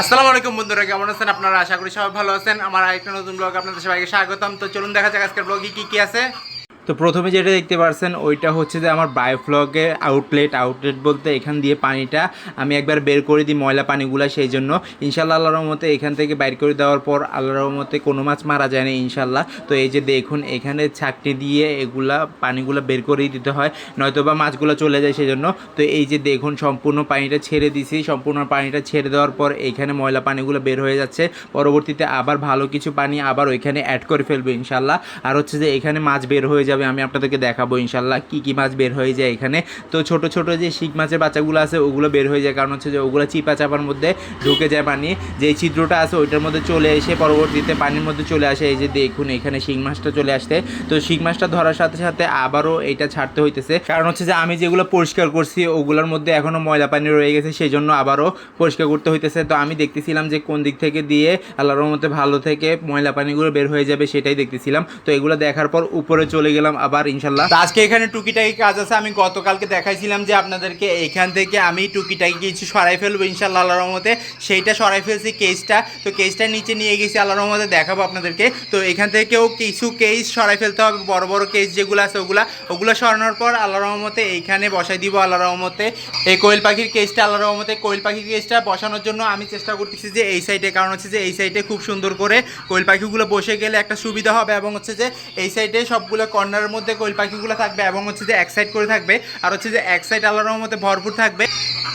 আসসালামু আলাইকুম বন্ধুরা, কেমন আছেন আপনারা? আশা করি সবাই ভালো আছেন। আমার আরেকটা নতুন ব্লগ আপনাদের সবাইকে স্বাগতম। তো চলুন দেখা যাক আজকের ব্লগে কি কি আছে। তো প্রথমে যেটা দেখতে পারছেন, ওইটা হচ্ছে যে আমার বায়োফ্লগে আউটলেট আউটলেট বলতে এখান দিয়ে পানিটা আমি একবার বের করে দিই ময়লা পানিগুলা সেই জন্য ইনশাল্লাহ আল্লাহর রহমতে এখান থেকে বাইর করে দেওয়ার পর আল্লাহর রহমতে কোনো মাছ মারা যায় না ইনশাল্লাহ তো এই যে দেখুন, এখানে ছাকনি দিয়ে এগুলা পানিগুলো বের করেই দিতে হয় নয়তো বা মাছগুলো চলে যায় সেই জন্য তো এই যে দেখুন, সম্পূর্ণ পানিটা ছেড়ে দিছি, সম্পূর্ণ পানিটা ছেড়ে দেওয়ার পর এখানে ময়লা পানিগুলো বের হয়ে যাচ্ছে। পরবর্তীতে আবার ভালো কিছু পানি আবার ওইখানে অ্যাড করে ফেলবে ইনশাল্লাহ আর হচ্ছে যে এখানে মাছ বের হয়ে যাবে। আমি আপনাদেরকে দেখাবো ইনশাল্লাহ কি কি মাছ বের হয়ে যায় এখানে। তো ছোট ছোট যে শিক মাছের বাচ্চাগুলো আছে, ওগুলো বের হয়ে যায়। কারণ হচ্ছে যে ওগুলো চিপা চাপার মধ্যে ঢুকে যায় পানি। যে ছিদ্রটা আছে, ওইটার মধ্যে চলে এসে পরবর্তীতে পানির মধ্যে চলে আসে। এই যে দেখুন, এখানে শিং মাছটা চলে আসতে তো শিং মাছটা ধরার সাথে সাথে আবারও এটা ছাড়তে হইতেছে। কারণ হচ্ছে যে আমি যেগুলো পরিষ্কার করছি, ওগুলোর মধ্যে এখনও ময়লা পানি রয়ে গেছে সেই জন্য আবারও পরিষ্কার করতে হইতেছে। তো আমি দেখতেছিলাম যে কোন দিক থেকে দিয়ে আল্লাহর মধ্যে ভালো থেকে ময়লা পানিগুলো বের হয়ে যাবে, সেটাই দেখতেছিলাম। তো এগুলো দেখার পর উপরে চলে গেলাম। আবার, ইনশাল্লাহ। আজকে এখানে টুকিটাকি কাজ আছে। আমি গতকালকে দেখাইছিলাম যে আপনাদেরকে এখান থেকে আমি টুকিটাকি কিছু সরাই ফেলব, ইনশাল্লাহ, আল্লাহর রহমতে। সেইটা সরাই ফেলছি কেসটা তো কেসটা নিচে নিয়ে গেছি, আল্লাহর রহমতে দেখাবো আপনাদেরকে। তো এখান থেকেও কিছু কেস সরাই ফেলতে হবে। বড় বড় কেস যেগুলো আছে, ওগুলা, ওগুলো সরানোর পর আল্লাহ রহমতে এইখানে বসাই দিব আল্লাহ রহমতে। এই কোয়েল পাখির কেসটা আল্লাহ রহমতে কোয়েল পাখির কেসটা বসানোর জন্য আমি চেষ্টা করতেছি যে এই সাইডে কারণ হচ্ছে যে এই সাইডে খুব সুন্দর করে কোয়েল পাখিগুলো বসে গেলে একটা সুবিধা হবে এবং হচ্ছে যে এই সাইডে সবগুলো কর্নারের মধ্যে কোয়েল পাখিগুলো থাকবে এবং হচ্ছে যে এক সাইড করে থাকবে, আর হচ্ছে যে এক সাইড আল্লাহ রহমতে ভরপুর থাকবে।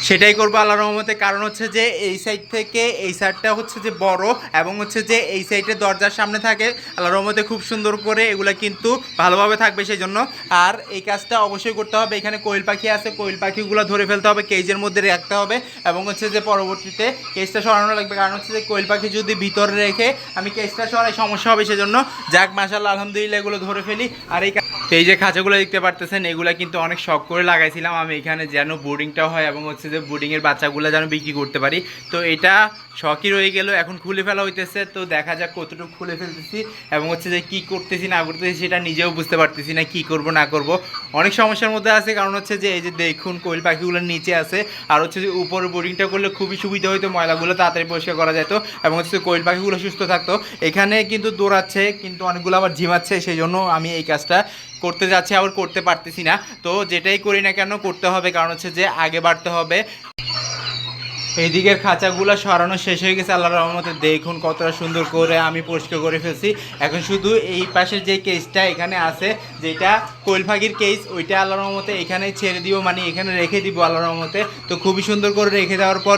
সেটাই করব আল্লাহ রহমতে, কারণ হচ্ছে যে এই সাইড থেকে এই সাইডটা হচ্ছে যে বড় এবং হচ্ছে যে এই সাইডে দরজার সামনে থাকে। আল্লাহ রহমতে খুব সুন্দর করে এগুলো কিন্তু ভালোভাবে থাকবে সেই জন্য আর এই কাজটা অবশ্যই করতে হবে। এখানে কোয়েল পাখি আছে, কোয়েল পাখিগুলো ধরে ফেলতে হবে কেজের মধ্যে রাখতে হবে এবং হচ্ছে যে পরবর্তীতে কেজটা সরানো লাগবে। কারণ হচ্ছে যে কোয়েল পাখি যদি ভিতরে রেখে আমি কেজটা সরাই সমস্যা হবে সেজন্য। যাক মাসাল্লাহ আলহামদুলিল্লাহ এগুলো ধরে ফেলি। আর এই এই যে খাঁচাগুলো দেখতে পারতেছেন, এগুলা কিন্তু অনেক শখ করে লাগাইছিলাম। আমি এখানে যেন বোর্ডিংটাও হয় এবং হচ্ছে যে বোর্ডিংয়ের বাচ্চাগুলো যেন বিক্রি করতে পারি। তো এটা শখই রয়ে গেল, এখন খুলে ফেলা হইতেছে। তো দেখা যাক কতটুকু খুলে ফেলতেছি এবং হচ্ছে যে কি করতেছি, না করতেছি সেটা নিজেও বুঝতে পারতেছি না, কি করব, না করব। অনেক সমস্যার মধ্যে আছে, কারণ হচ্ছে যে এই যে দেখুন কোয়েল পাখিগুলোর নিচে আছে, আর হচ্ছে যে উপরে বোর্ডিংটা করলে খুবই সুবিধা হইতো, ময়লাগুলো তাড়াতাড়ি পরিষ্কার করা যেত এবং হচ্ছে কোয়েল পাখিগুলো সুস্থ থাকতো। এখানে কিন্তু দৌড়াচ্ছে, কিন্তু অনেকগুলো আবার ঝিমাচ্ছে, সেই জন্য আমি এই কাজটা করতে যাচ্ছি, আবার করতে পারতেছি না। তো যেটাই করি না কেন, করতে হবে। কারণ হচ্ছে যে, আগে বাড়তে হবে। এইদিকের খাঁচাগুলো সরানো শেষ হয়ে গেছে আল্লাহ রহমতে। দেখুন কতটা সুন্দর করে আমি পরিষ্কার করে ফেলছি। এখন শুধু এই পাশের যে কেসটা এখানে আছে, যেটা কোয়েল পাখির কেস ওইটা আল্লাহর রহমতে এখানে ছেড়ে দিব মানে এখানে রেখে দিব আল্লাহ রহমতে। তো খুবই সুন্দর করে রেখে দেওয়ার পর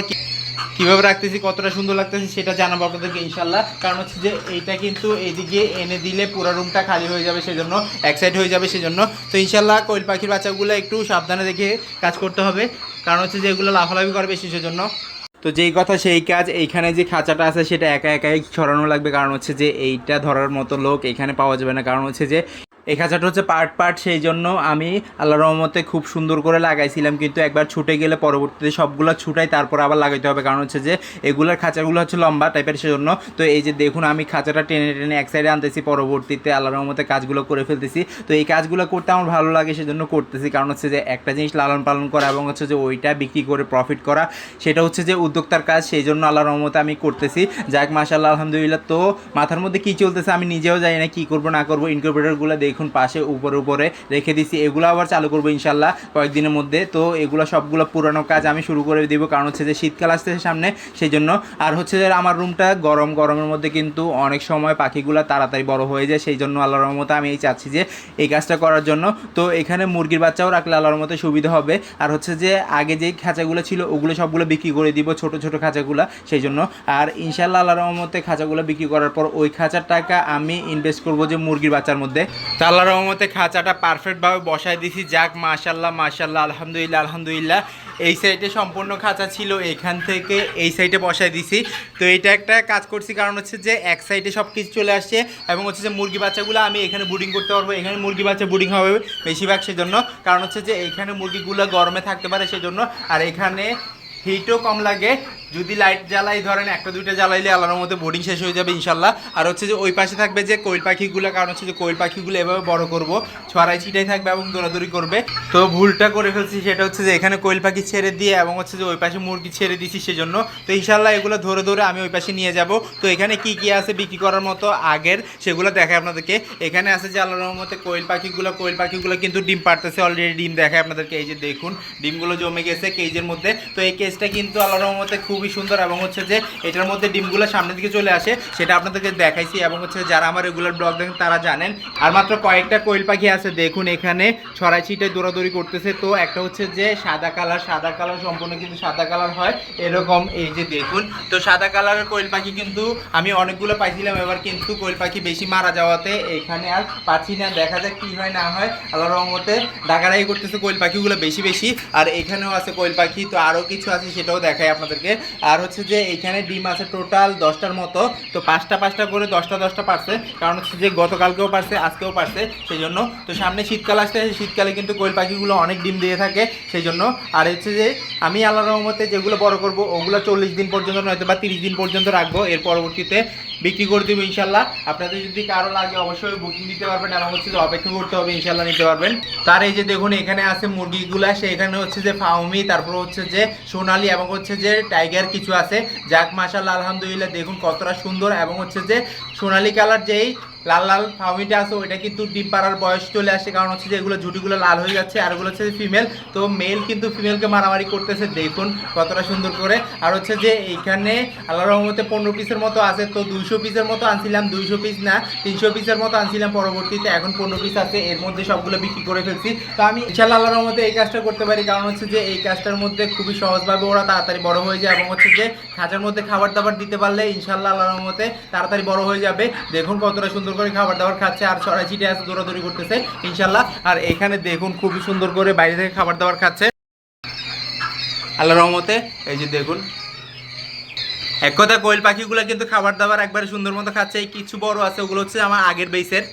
কীভাবে রাখতেছি, কতটা সুন্দর লাগতেছে সেটা জানাব আপনাদেরকে ইনশাল্লাহ কারণ হচ্ছে যে এইটা কিন্তু এদিকে এনে দিলে পুরো রুমটা খালি হয়ে যাবে সেজন্য, এক সাইড হয়ে যাবে সেজন্য। তো ইনশাল্লাহ কোয়েল পাখির বাচ্চাগুলো একটু সাবধানে দেখে কাজ করতে হবে। কারণ হচ্ছে যে এগুলো লাফালাফি করবে বেশি সেজন্য। তো যেই কথা সেই কাজ, এইখানে যে খাঁচাটা আছে সেটা একা একাই ছড়ানো লাগবে। কারণ হচ্ছে যে এইটা ধরার মতো লোক এখানে পাওয়া যাবে না। কারণ হচ্ছে যে এই খাঁচাটা হচ্ছে পার্ট পার্ট, সেই জন্য আমি আল্লাহ রহমতে খুব সুন্দর করে লাগাইছিলাম, কিন্তু একবার ছুটে গেলে পরবর্তীতে সবগুলো ছুটাই তারপর আবার লাগাইতে হবে। কারণ হচ্ছে যে এগুলোর খাঁচাগুলো হচ্ছে লম্বা টাইপের সেজন্য। তো এই যে দেখুন, আমি খাঁচাটা টেনে টেনে এক সাইডে আনতেছি, পরবর্তীতে আল্লাহ রহমতে কাজগুলো করে ফেলতেছি। তো এই কাজগুলো করতে আমার ভালো লাগে, সেজন্য করতেছি। কারণ হচ্ছে যে একটা জিনিস লালন পালন করা এবং হচ্ছে যে ওইটা বিক্রি করে প্রফিট করা, সেটা হচ্ছে যে উদ্যোক্তার কাজ, সেই জন্য আল্লাহ রহমতে আমি করতেছি। যাক মাশাল্লাহ আলহামদুলিল্লাহ। তো মাথার মধ্যে কী চলতেছে আমি নিজেও জানি না, কী করব, না করব ইনকিউবেটারগুলো দেখুন পাশে, উপরে উপরে রেখে দিছি। এগুলো আবার চালু করব ইনশাল্লাহ কয়েকদিনের মধ্যে। তো এগুলো সবগুলো পুরানো কাজ আমি শুরু করে দিব। কারণ হচ্ছে যে শীতকাল আসতেছে সামনে সেই জন্য আর হচ্ছে যে আমার রুমটা গরম, গরমের মধ্যে কিন্তু অনেক সময় পাখিগুলো তাড়াতাড়ি বড় হয়ে যায়। সেই জন্য আল্লাহর রহমতে আমি এই চাচ্ছি যে এই কাজটা করার জন্য। তো এখানে মুরগির বাচ্চাও রাখলে আল্লাহর মতো সুবিধা হবে। আর হচ্ছে যে আগে যেই খাঁচাগুলো ছিল, ওগুলো সবগুলো বিক্রি করে দিব, ছোট ছোট খাঁচাগুলো। সেই জন্য আর ইনশাল্লাহ আল্লাহর রহমতে খাঁচাগুলো বিক্রি করার পর ওই খাঁচার টাকা আমি ইনভেস্ট করব যে মুরগির বাচ্চার মধ্যে। তো আল্লাহর রহমতে খাঁচাটা পারফেক্টভাবে বসায় দিছি। যাক মাশাল্লাহ মাশাল্লাহ আলহামদুলিল্লাহ আলহামদুলিল্লাহ। এই সাইডে সম্পূর্ণ খাঁচা ছিল, এখান থেকে এই সাইডে বসায় দিছি। তো এটা একটা কাজ করছি, কারণ হচ্ছে যে এক সাইডে সব কিছু চলে আসছে এবং হচ্ছে যে মুরগি বাচ্চাগুলো আমি এখানে বুডিং করতে পারব। এখানে মুরগি বাচ্চা বুডিং হবে বেশিরভাগ সেজন্য। কারণ হচ্ছে যে এইখানে মুরগিগুলো গরমে থাকতে পারে সেজন্য। আর এখানে হিটও কম লাগে। যদি লাইট জ্বালাই, ধরেন একটা, দুইটা জ্বালাইলে আল্লাহর মধ্যে বোর্ডিং শেষ হয়ে যাবে ইনশাল্লাহ। আর হচ্ছে যে ওই পাশে থাকবে যে কোয়েল পাখিগুলো, কারণ হচ্ছে যে কোয়েল পাখিগুলো এভাবে বড় করব ছড়াই ছিটাই থাকবে এবং দৌড়াদৌড়ি করবে। তো ভুলটা করে ফেলছি, সেটা হচ্ছে যে এখানে কোয়েল পাখি ছেড়ে দিয়ে এবং হচ্ছে যে ওই পাশে মুরগি ছেড়ে দিয়েছি সেজন্য। তো ইনশাল্লাহ এগুলো ধরে ধরে আমি ওই পাশে নিয়ে যাব। তো এখানে কি কি আছে বিক্রি করার মতো আগের, সেগুলো দেখায় আপনাদেরকে। এখানে আছে যে আল্লাহর রহমতে কোয়েল পাখিগুলো কোয়েল পাখিগুলো কিন্তু ডিম পারতেছে অলরেডি ডিম দেখায় আপনাদেরকে, এই যে দেখুন, ডিমগুলো জমে গেছে কেজের মধ্যে। তো এই কেজটা কিন্তু আল্লাহর রহমতে খুবই সুন্দর এবং হচ্ছে যে এটার মধ্যে ডিমগুলো সামনের দিকে চলে আসে, সেটা আপনাদেরকে দেখাইছি এবং হচ্ছে যারা আমার রেগুলার ব্লগ দেখেন তারা জানেন। আর মাত্র কয়েকটা কোয়েল পাখি আছে, দেখুন এখানে ছড়াই ছিটে দৌড়াদৌড়ি করতেছে। তো একটা হচ্ছে যে সাদা কালার সাদা কালার সম্পূর্ণ কিন্তু সাদা কালার হয়, এরকম এই যে দেখুন। তো সাদা কালারের কোয়েল পাখি কিন্তু আমি অনেকগুলো পাইছিলাম, এবার কিন্তু কোয়েল পাখি বেশি মারা যাওয়াতে এখানে আর পাচ্ছি না, দেখা যাক কি হয় না হয়। আল্লাহ রহমতে ডাকাডাকি করতেছে কোয়েল পাখিগুলো বেশি বেশি, আর এখানেও আছে কোয়েল পাখি। তো আরও কিছু আছে সেটাও দেখাই আপনাদেরকে। আর হচ্ছে যে এখানে ডিম আছে টোটাল দশটার মতো। তো পাঁচটা পাঁচটা করে দশটা দশটা পারছে। কারণ হচ্ছে যে গতকালকেও পারছে, আজকেও পারছে সেই জন্য তো সামনে শীতকাল আসতে শীতকালে কিন্তু কোয়েল পাখিগুলো অনেক ডিম দিয়ে থাকে সেই জন্য আর হচ্ছে যে আমি আল্লাহ রহমতে যেগুলো বড় করব, ওগুলো চল্লিশ দিন পর্যন্ত নয়তো বা তিরিশ দিন পর্যন্ত রাখব। এর পরবর্তীতে বিক্রি করে দেবো ইনশাল্লাহ। আপনাদের যদি কারও লাগে, অবশ্যই বুকিং দিতে পারবেন এবং হচ্ছে যে অপেক্ষা করতে হবে, ইনশাল্লাহ নিতে পারবেন। তার এই যে দেখুন, এখানে আছে মুরগিগুলা সেখানে হচ্ছে যে ফাউমি, তারপর হচ্ছে যে সোনালি এবং হচ্ছে যে টাইগার কিছু আছে। যাক মাসাল্লাহ আলহামদুলিল্লাহ, দেখুন কতটা সুন্দর এবং হচ্ছে যে সোনালি কালার যেই লাল লাল ফাউমিটা আছে, ওইটা কিন্তু ডিম পাড়ার বয়স চলে আসে, কারণ হচ্ছে যে এগুলো ঝুটিগুলো লাল হয়ে যাচ্ছে, আর ওগুলো হচ্ছে ফিমেল। তো মেল কিন্তু ফিমেলকে মারামারি করতেছে, দেখুন কতটা সুন্দর করে। আর হচ্ছে যে এইখানে আল্লাহ রহমতে পনেরো পিসের মতো আছে, তো দুইশো পিসের মতো আনছিলাম, দুইশো পিস না, তিনশো পিসের মতো আনছিলাম, পরবর্তীতে এখন পনেরো পিস আছে, এর মধ্যে সবগুলো বিক্রি করে ফেলছি। তো আমি ইনশাল্লাহ আল্লাহ রহমতে এই কাজটা করতে পারি, কারণ হচ্ছে যে এই কাজটার মধ্যে খুবই সহজভাবে ওরা তাড়াতাড়ি বড় হয়ে যায়, এবং হচ্ছে যে খাঁচার মধ্যে খাবার দাবার দিতে পারলে ইনশাল্লাহ আল্লাহ রহমতে তাড়াতাড়ি বড় হয়ে যাবে। দেখুন কতটা সুন্দর করে খাবার দাবার খাচ্ছে আর ছড়াই ছিটে আছে দৌড়াদৌড়ি করতেছে, ইনশাল্লাহ। আর এখানে দেখুন খুবই সুন্দর করে বাইরে থেকে খাবার দাবার খাচ্ছে। আল্লাহ রহমতে, এই যে দেখুন। এক কথা, কোয়েল পাখিগুলো কিন্তু খাবার দাবার একবারে সুন্দর মতো খাচ্ছে। কিছু বড় আছে, ওগুলো হচ্ছে আমার আগের বেসের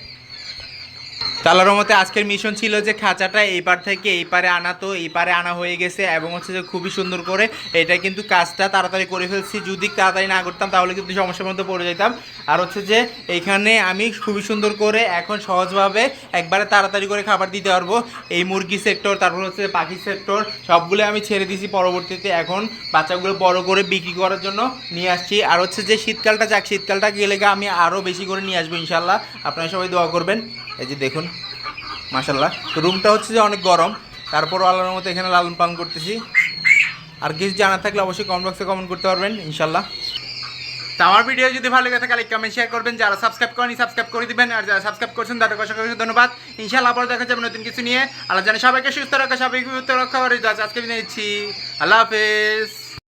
তালার মতে আজকের মিশন ছিল যে খাঁচাটা এই পার থেকে এই পারে আনা, তো এই পারে আনা হয়ে গেছে এবং হচ্ছে যে খুবই সুন্দর করে এটা কিন্তু কাজটা তাড়াতাড়ি করে ফেলছি। যদি তাড়াতাড়ি না করতাম তাহলে কিন্তু সমস্যার মধ্যে পড়ে যেতাম। আর হচ্ছে যে এইখানে আমি খুবই সুন্দর করে এখন সহজভাবে একবারে তাড়াতাড়ি করে খাবার দিতে পারব। এই মুরগি সেক্টর তারপর হচ্ছে পাখি সেক্টর সবগুলো আমি ছেড়ে দিয়েছি পরবর্তীতে। এখন বাচ্চাগুলো বড় করে বিক্রি করার জন্য নিয়ে আসছি। আর হচ্ছে যে শীতকালটা যাক, শীতকালটা গেলে আমি আরও বেশি করে নিয়ে আসব ইনশাল্লাহ আপনারা সবাই দোয়া করবেন। এই যে দেখুন মাশাল্লাহ তো রুমটা হচ্ছে যে অনেক গরম। তারপরও আল্লাহর মতো এখানে লালন পালন করতেছি। আর কিছু জানার থাকলে অবশ্যই কমেন্ট বক্সে কমেন্ট করতে পারবেন ইনশাল্লাহ তো আমার ভিডিও যদি ভালো লাগে থাকে কমেন্ট শেয়ার করবেন। যারা সাবস্ক্রাইব করেনি সাবস্ক্রাইব করে দিবেন। আর যারা সাবস্ক্রাইব করছেন, তাদের অসংখ্য ধন্যবাদ। ইনশাল্লাহ আবার দেখা যাবে নতুন কিছু নিয়ে। আল্লাহ জানে সবাইকে সুস্থ রাখা সবাইকে সুস্থ রাখা আজকে নিচ্ছি। আল্লাহ হাফেজ।